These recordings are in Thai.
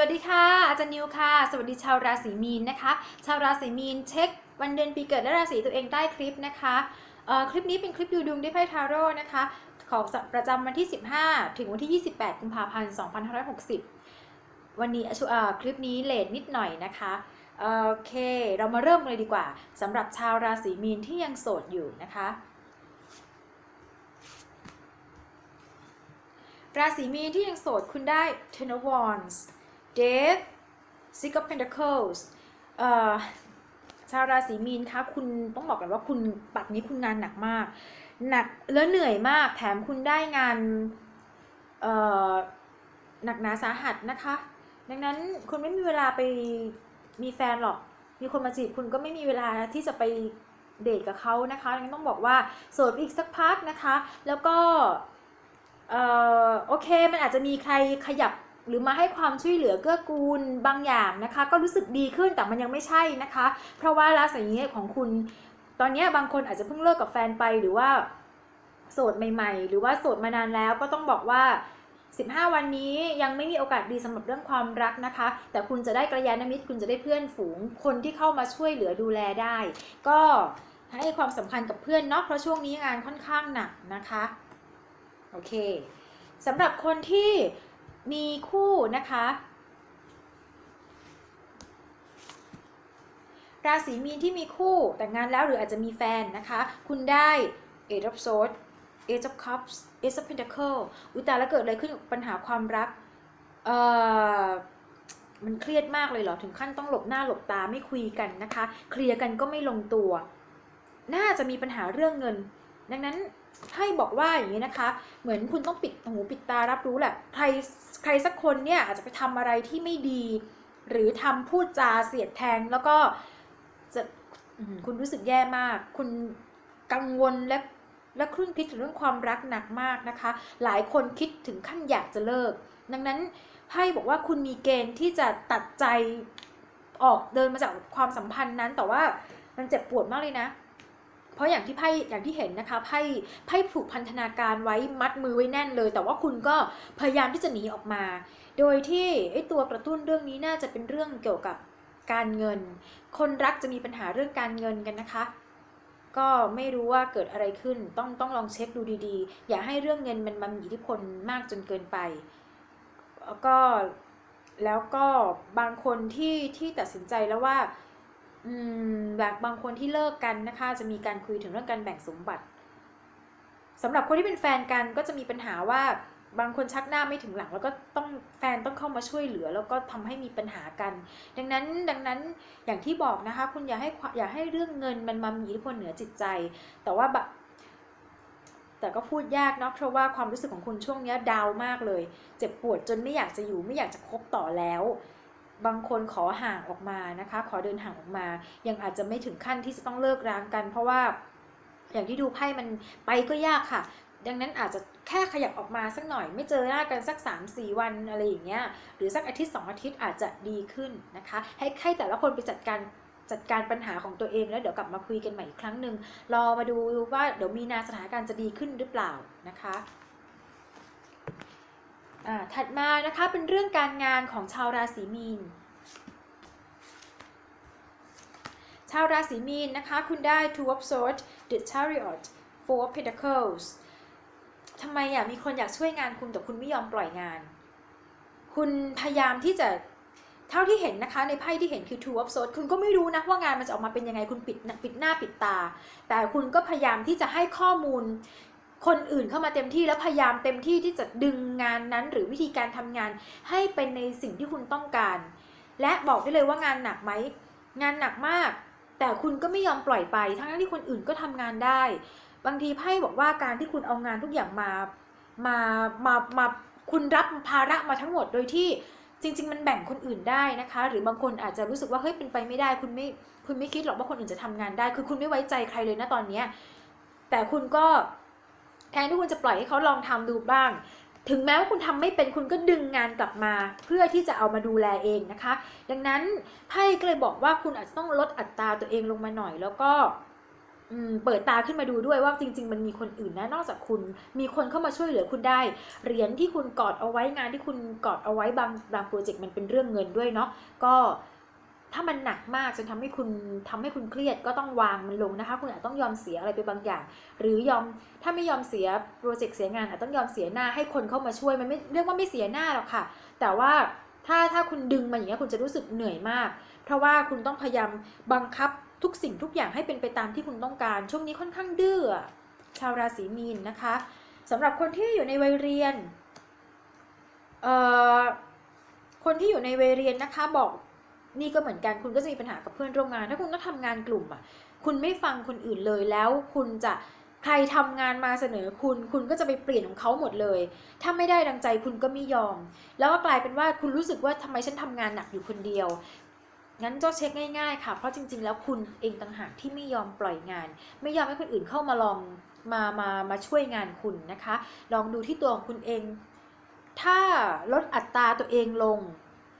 สวัสดีค่ะ อาจารย์นิวค่ะ สวัสดีชาวราศีมีนนะคะ ชาวราศีมีนเช็ควันเดือนปีเกิดและราศีตัวเองใต้คลิปนะคะคลิปนี้เป็นคลิปดูดวงด้วยไพ่ทาโร่นะคะ ของประจำวันที่ 15 ถึงวันที่ 28 กุมภาพันธ์ 2560 วันนี้คลิปนี้เลทนิดหน่อยนะคะโอเค เรามาเริ่มเลยดีกว่าสำหรับชาวราศีมีนที่ยังโสดอยู่นะคะ ราศีมีนที่ยังโสดคุณได้ Ten of Wands Death Six of Pentacles เอ่อชาวราศีมีนคะคุณต้องบอกกันว่าคุณปักนี้คุณงานหนักมาก หนักและเหนื่อยมากแถมคุณได้งานเอ่อหนักหนาสาหัสนะคะ ดังนั้นคุณไม่มีเวลาไปมีแฟนหรอก มีคนมาจีบคุณก็ไม่มีเวลาที่จะไปเดทกับเขานะคะดังนั้นต้องบอกว่าโสดอีกสักพักนะคะ แล้วก็เอ่อโอเคมันอาจจะมีใครขยับ หรือมาให้ความช่วยเหลือเกื้อกูลบางอย่างนะคะ ก็รู้สึกดีขึ้นแต่มันยังไม่ใช่นะคะ เพราะว่าราศีนี้ของคุณ ตอนนี้บางคนอาจจะเพิ่งเลิกกับแฟนไปหรือว่าโสดใหม่ ๆ หรือว่าโสดมานานแล้วก็ต้องบอกว่า15 วันนี้ยังไม่มีโอกาสดีสำหรับเรื่องความรักนะคะ แต่คุณจะได้กระยาณมิตรคุณจะได้เพื่อนฝูง คนที่เข้ามาช่วยเหลือดูแลได้ ก็ให้ความสำคัญกับเพื่อนเนาะเพราะช่วงนี้งานค่อนข้างหนักนะคะ โอเคสำหรับคนที่ มีคู่นะคะ ราศีมีนที่มีคู่แต่งงานแล้วหรืออาจจะมีแฟนนะคะ คุณได้ Eight of Swords Eight of Cups Eight of Pentacles อุตาแล้วเกิดอะไรขึ้นกับปัญหาความรัก เอ่อ มันเครียดมากเลยเหรอ ถึงขั้นต้องหลบหน้าหลบตาไม่คุยกันนะคะ เคลียร์กันก็ไม่ลงตัว น่าจะมีปัญหาเรื่องเงิน ดังนั้น ไพ่บอกว่าอย่างนี้นะคะ เหมือนคุณต้องปิดหูปิดตารับรู้แหละ ใครใครสักคนเนี่ยอาจจะไปทำอะไรที่ไม่ดี หรือทำพูดจาเสียดแทงแล้วก็จะคุณรู้สึกแย่มาก คุณกังวลและและครุ่นคิดถึงเรื่องความรักหนักมากนะคะ หลายคนคิดถึงขั้นอยากจะเลิก ดังนั้นไพ่บอกว่าคุณมีเกณฑ์ที่จะตัดใจออกเดินมาจากความสัมพันธ์นั้นแต่ว่ามันเจ็บปวดมากเลยนะ เพราะอย่างที่ไพ่อย่างที่เห็นนะคะไพ่ไพ่ผูกพันธนาการไว้มัดมือไว้แน่นเลย แต่ว่าคุณก็พยายามที่จะหนีออกมา โดยที่ไอ้ตัวกระตุ้นเรื่องนี้น่าจะเป็นเรื่องเกี่ยวกับการเงิน คนรักจะมีปัญหาเรื่องการเงินกันนะคะ ก็ไม่รู้ว่าเกิดอะไรขึ้นต้องต้องลองเช็คดูดีๆ อย่าให้เรื่องเงินมันมันมีอิทธิพลมากจนเกินไปแล้วก็แล้วก็บางคนที่ที่ตัดสินใจแล้วว่า แบบบางคนที่เลิกกันนะคะ จะมีการคุยถึงเรื่องการแบ่งสมบัติสำหรับคนที่เป็นแฟนกันก็จะมีปัญหาว่าบางคนชักหน้าไม่ถึงหลัง แล้วก็ต้องแฟนต้องเข้ามาช่วยเหลือ แล้วก็ทำให้มีปัญหากัน ดังนั้นดังนั้นอย่างที่บอกนะคะ คุณอย่าให้อย่าให้เรื่องเงินมันมามีอิทธิพลเหนือจิตใจ แต่ว่าแบบแต่ก็พูดยากเนาะเพราะว่าความรู้สึกของคุณช่วงนี้ดาวมากเลย เจ็บปวดจนไม่อยากจะอยู่ไม่อยากจะคบต่อแล้ว บางคนขอห่างออกมานะคะ ขอเดินห่างออกมา ยังอาจจะไม่ถึงขั้นที่จะต้องเลิกร้างกัน เพราะว่าอย่างที่ดูไพ่มันไปก็ยากค่ะ ดังนั้นอาจจะแค่ขยับออกมาสักหน่อย ไม่เจอหน้ากันสัก 3-4 วันอะไรอย่างเงี้ยหรือสักอาทิตย์ 2 อาทิตย์อาจจะดีขึ้นนะคะ ให้ให้แต่ละคนไปจัดการจัดการปัญหาของตัวเองแล้วเดี๋ยวกลับมาคุยกันใหม่อีกครั้งหนึ่งรอมาดูว่าเดี๋ยวมีนาสถานการณ์จะดีขึ้นหรือเปล่านะคะ อ่าถัดมานะคะเป็นเรื่องการงานของชาวราศีมีน ชาวราศีมีนนะคะคุณได้ Two of Swords The Chariot Four of Pentacles ทำไมอะมีคนอยากช่วยงานคุณแต่คุณไม่ยอมปล่อยงาน คุณพยายามที่จะเท่าที่เห็นนะคะในไพ่ที่เห็นคือ Two of Swords คุณก็ไม่รู้นะว่างานมันจะออกมาเป็นยังไงคุณปิดปิดหน้าปิดตา แต่คุณก็พยายามที่จะให้ข้อมูล คนอื่นเข้ามาเต็มที่แล้วพยายามเต็มที่ที่จะดึงงานนั้น หรือวิธีการทำงานให้เป็นในสิ่งที่คุณต้องการ และบอกได้เลยว่างานหนักไหมงานหนักมาก แต่คุณก็ไม่ยอมปล่อยไป ทั้งที่คนอื่นก็ทำงานได้ บางทีไพ่บอกว่าการที่คุณเอางานทุกอย่างมามามามาคุณรับภาระมาทั้งหมดโดยที่จริง ๆ มันแบ่งคนอื่นได้นะคะ หรือบางคนอาจจะรู้สึกว่าเฮ้ยเป็นไปไม่ได้ คุณไม่คุณไม่คิดหรอกว่าคนอื่นจะทำงานได้ คือคุณไม่ไว้ใจใครเลยนะตอนเนี้ยแต่คุณก็ แทนที่คุณจะปล่อยให้เขาลองทำดูบ้าง ถึงแม้ว่าคุณทำไม่เป็นคุณก็ดึงงานกลับมา เพื่อที่จะเอามาดูแลเองนะคะ ดังนั้นไพ่ก็เลยบอกว่าคุณอาจจะต้องลดอัตราตัวเองลงมาหน่อย แล้วก็เปิดตาขึ้นมาดูด้วยว่าจริง ๆ มันมีคนอื่นนะนอกจากคุณ มีคนเข้ามาช่วยเหลือคุณได้ เหรียญที่คุณกอดเอาไว้งานที่คุณกอดเอาไว้บางบางโปรเจกต์มันเป็นเรื่องเงินด้วยเนาะก็ ถ้ามันหนักมากจนทำให้คุณทำให้คุณเครียดก็ต้องวางมันลงนะคะ คุณอาจต้องยอมเสียอะไรไปบางอย่าง หรือยอมถ้าไม่ยอมเสียโปรเจกต์เสียงานอาจต้องยอมเสียหน้าให้คนเข้ามาช่วยมันไม่เรียกว่าไม่เสียหน้าหรอกค่ะ แต่ว่าถ้าถ้าคุณดึงมาอย่างเงี้ยคุณจะรู้สึกเหนื่อยมาก เพราะว่าคุณต้องพยายามบังคับทุกสิ่งทุกอย่างให้เป็นไปตามที่คุณต้องการ ช่วงนี้ค่อนข้างดื้อชาวราศีมีนนะคะสำหรับคนที่อยู่ในวัยเรียนเอ่อคนที่อยู่ในวัยเรียนนะคะบอก นี่ก็เหมือนกันคุณก็จะมีปัญหากับเพื่อนร่วมงาน ถ้าคุณต้องทำงานกลุ่มอะคุณไม่ฟังคนอื่นเลยแล้ว คุณจะใครทำงานมาเสนอคุณ คุณก็จะไปเปลี่ยนของเขาหมดเลย ถ้าไม่ได้ดังใจคุณก็ไม่ยอม แล้วก็กลายเป็นว่าคุณรู้สึกว่าทำไมฉันทำงานหนักอยู่คนเดียว งั้นก็เช็คง่ายๆค่ะ เพราะจริง ๆ แล้วคุณเองต่างหากที่ไม่ยอมปล่อยงาน ไม่ยอมให้คนอื่นเข้ามาลองมา มา มาช่วยงานคุณนะคะ ลองดูที่ตัวของคุณเอง ถ้าลดอัตราตัวเองลง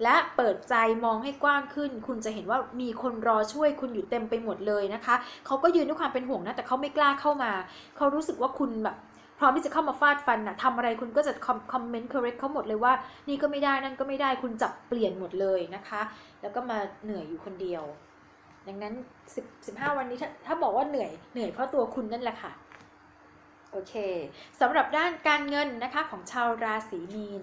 และเปิดใจมองให้กว้างขึ้น คุณจะเห็นว่ามีคนรอช่วยคุณอยู่เต็มไปหมดเลยนะคะเขาก็ยืนด้วยความเป็นห่วงนะแต่เขาไม่กล้าเข้ามา เขารู้สึกว่าคุณแบบพร้อมที่จะเข้ามาฟาดฟันนะทำอะไรคุณก็จะคอมเมนต์ correct เขาหมดเลยว่า นี่ก็ไม่ได้นั่นก็ไม่ได้คุณจับเปลี่ยนหมดเลยนะคะ แล้วก็มาเหนื่อยอยู่คนเดียว ดังนั้น 10 15 วันนี้ถ้าถ้าบอกว่าเหนื่อยเหนื่อยเพราะตัวคุณนั่นแหละค่ะ โอเคสำหรับด้านการเงินนะคะของชาวราศีมีน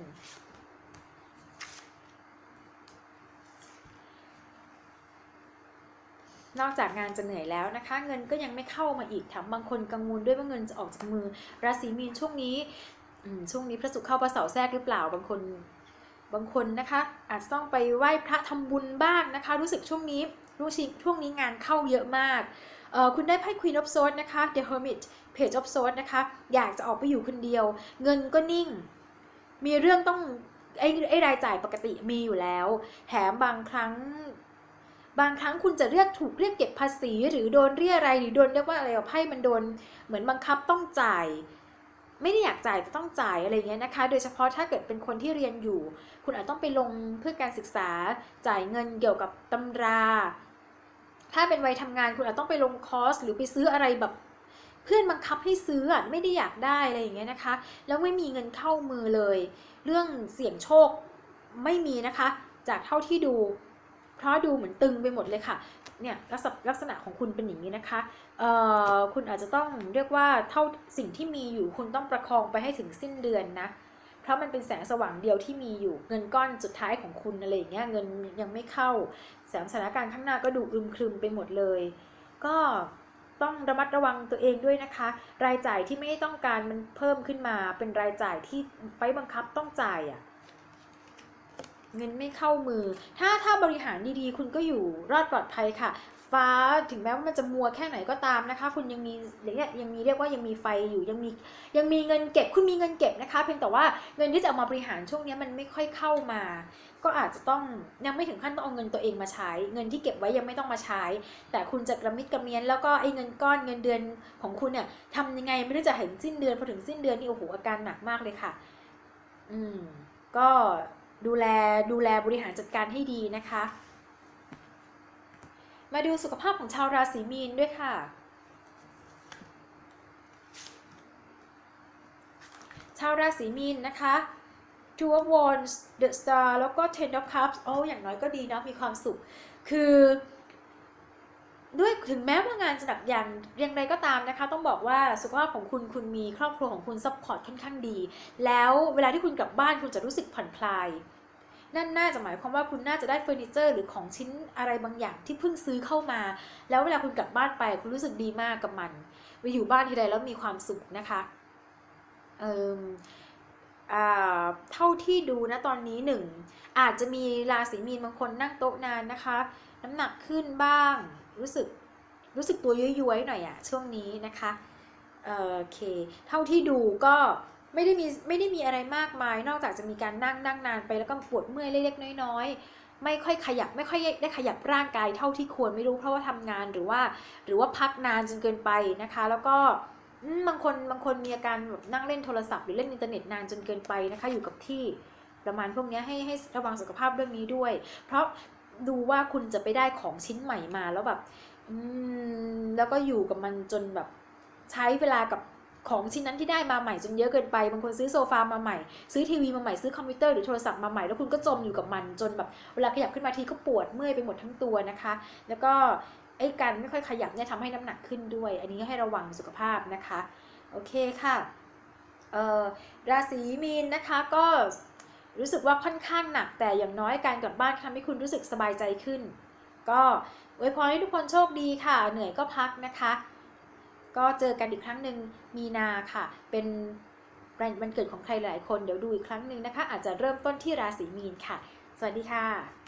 นอกจากงานจะเหนื่อยแล้วนะคะ เงินก็ยังไม่เข้ามาอีกแถมบางคนกังวลด้วยว่าเงินจะออกจากมือ ราศีมีนช่วงนี้ช่วงนี้พระศุกร์เข้าพระเสาร์แทรกหรือเปล่าบางคนบางคนนะคะ อาจจะต้องไปไหว้พระทำบุญบ้างนะคะ รู้สึกช่วงนี้รู้สึกช่วงนี้งานเข้าเยอะมากคุณได้ไพ่ Queen of Swords นะคะ The Hermit Page of Swords นะคะ อยากจะออกไปอยู่คนเดียว เงินก็นิ่ง มีเรื่องต้องไอ้ไอ้รายจ่ายปกติมีอยู่แล้ว แถมบางครั้ง บางครั้งคุณจะเรียกถูกเรียกเก็บภาษีหรือโดนเรียอะไรหรือโดนเรียกว่าอะไรอะไพ่มันโดนเหมือนบังคับต้องจ่าย ไม่ได้อยากจ่ายแต่ต้องจ่ายอะไรเงี้ยนะคะ โดยเฉพาะถ้าเกิดเป็นคนที่เรียนอยู่ คุณอาจต้องไปลงเพื่อการศึกษาจ่ายเงินเกี่ยวกับตำรา ถ้าเป็นวัยทำงานคุณอาจต้องไปลงคอร์สหรือไปซื้ออะไรแบบเพื่อนบังคับให้ซื้อไม่ได้อยากได้อะไรอย่างเงี้ยนะคะ แล้วไม่มีเงินเข้ามือเลย เรื่องเสี่ยงโชคไม่มีนะคะ จากเท่าที่ดู เพราะดูเหมือนตึงไปหมดเลยค่ะเนี่ยลักษณะลักษณะของคุณเป็นอย่างนี้นะคะเอ่อคุณอาจจะต้องเรียกว่าเท่าสิ่งที่มีอยู่คุณต้องประคองไปให้ถึงสิ้นเดือนนะเพราะมันเป็นแสงสว่างเดียวที่มีอยู่เงินก้อนสุดท้ายของคุณอะไรอย่างเงี้ยเงินยังไม่เข้าแสงสถานการณ์ข้างหน้าก็ดูอึมครึมไปหมดเลย ก็ต้องระมัดระวังตัวเองด้วยนะคะ รายจ่ายที่ไม่ต้องการมันเพิ่มขึ้นมา เป็นรายจ่ายที่ไฟบังคับต้องจ่ายอะ่ะ เงินไม่เข้ามือ ถ้าถ้าบริหารดีๆ คุณก็อยู่รอดปลอดภัยค่ะ ฟ้าถึงแม้ว่ามันจะมัวแค่ไหนก็ตามนะคะ คุณยังมีเนี่ยยังมีเรียกว่ายังมีไฟอยู่ยังมียังมีเงินเก็บคุณมีเงินเก็บนะคะ เพียงแต่ว่าเงินที่จะเอามาบริหารช่วงนี้มันไม่ค่อยเข้ามา ก็อาจจะต้องยังไม่ถึงขั้นต้องเอาเงินตัวเองมาใช้ เงินที่เก็บไว้ยังไม่ต้องมาใช้ แต่คุณจะกระมิดกระเมียนแล้วก็ไอ้เงินก้อนเงินเดือนของคุณเนี่ยทำยังไงไม่รู้จะเห็นสิ้นเดือนพอถึงสิ้นเดือนนี่โอ้โหอาการหนักมากเลยค่ะ อืมก็ ดูแลดูแลบริหารจัดการให้ดีนะคะ มาดูสุขภาพของชาวราศีมีนด้วยค่ะ ชาวราศีมีนนะคะ Two of Wands The Star แล้วก็ Ten of Cups โอ้อย่างน้อยก็ดีเนาะมีความสุข คือ ด้วยถึงแม้ว่างานจะหนักอย่างอย่างไรก็ตามนะคะ ต้องบอกว่าสุขภาพของคุณคุณมีครอบครัวของคุณซัพพอร์ตค่อนข้างดี แล้วเวลาที่คุณกลับบ้านคุณจะรู้สึกผ่อนคลายนั่นน่าจะหมายความว่าคุณน่าจะได้เฟอร์นิเจอร์หรือของชิ้นอะไรบางอย่างที่เพิ่งซื้อเข้ามา แล้วเวลาคุณกลับบ้านไปคุณรู้สึกดีมากกับมันไปอยู่บ้านทีไรแล้วมีความสุขนะคะเอ่ออ่าเท่าที่ดูนะตอนนี้หนึ่งอาจจะมีราศีมีนบางคนนั่งโต๊ะนานนะคะ น้ำหนักขึ้นบ้าง รู้สึกรู้สึกตัวย้วยๆหน่อยอะช่วงนี้นะคะเออโอเค เท่าที่ดูก็ไม่ได้มีไม่ได้มีอะไรมากมาย นอกจากจะมีการนั่งนั่งนานไปแล้วก็ปวดเมื่อยเล็กๆน้อยๆ ไม่ค่อยขยับไม่ค่อยได้ขยับร่างกายเท่าที่ควรไม่รู้เพราะว่าทำงานหรือว่า หรือว่าพักนานจนเกินไปนะคะ แล้วก็บางคนบางคนมีอาการแบบนั่งเล่นโทรศัพท์หรือเล่นอินเทอร์เน็ตนานจนเกินไปนะคะ อยู่กับที่ประมาณพวกนี้ให้ให้ระวังสุขภาพเรื่องนี้ด้วย เพราะ ดูว่าคุณจะไปได้ของชิ้นใหม่มาแล้วแบบอืมแล้วก็อยู่กับมันจนแบบใช้เวลากับของชิ้นนั้นที่ได้มาใหม่จนเยอะเกินไปบางคนซื้อโซฟามาใหม่ ซื้อทีวีมาใหม่ซื้อคอมพิวเตอร์หรือโทรศัพท์มาใหม่แล้วคุณก็จมอยู่กับมันจนแบบเวลาขยับขึ้นมาทีก็ปวดเมื่อยไปหมดทั้งตัวนะคะ แล้วก็ไอ้การไม่ค่อยขยับเนี่ยทำให้น้ำหนักขึ้นด้วย อันนี้ให้ระวังสุขภาพนะคะ โอเคค่ะเอ่อราศีมีนนะคะก็ รู้สึกว่าค่อนข้างหนักแต่อย่างน้อยการกลับบ้านทำให้คุณรู้สึกสบายใจขึ้น ก็อวยพรให้ทุกคนโชคดีค่ะ เหนื่อยก็พักนะคะ ก็เจอกันอีกครั้งหนึ่งมีนาค่ะ เป็นวันเกิดของใครหลายคนเดี๋ยวดูอีกครั้งหนึ่งนะคะ อาจจะเริ่มต้นที่ราศีมีนค่ะ สวัสดีค่ะ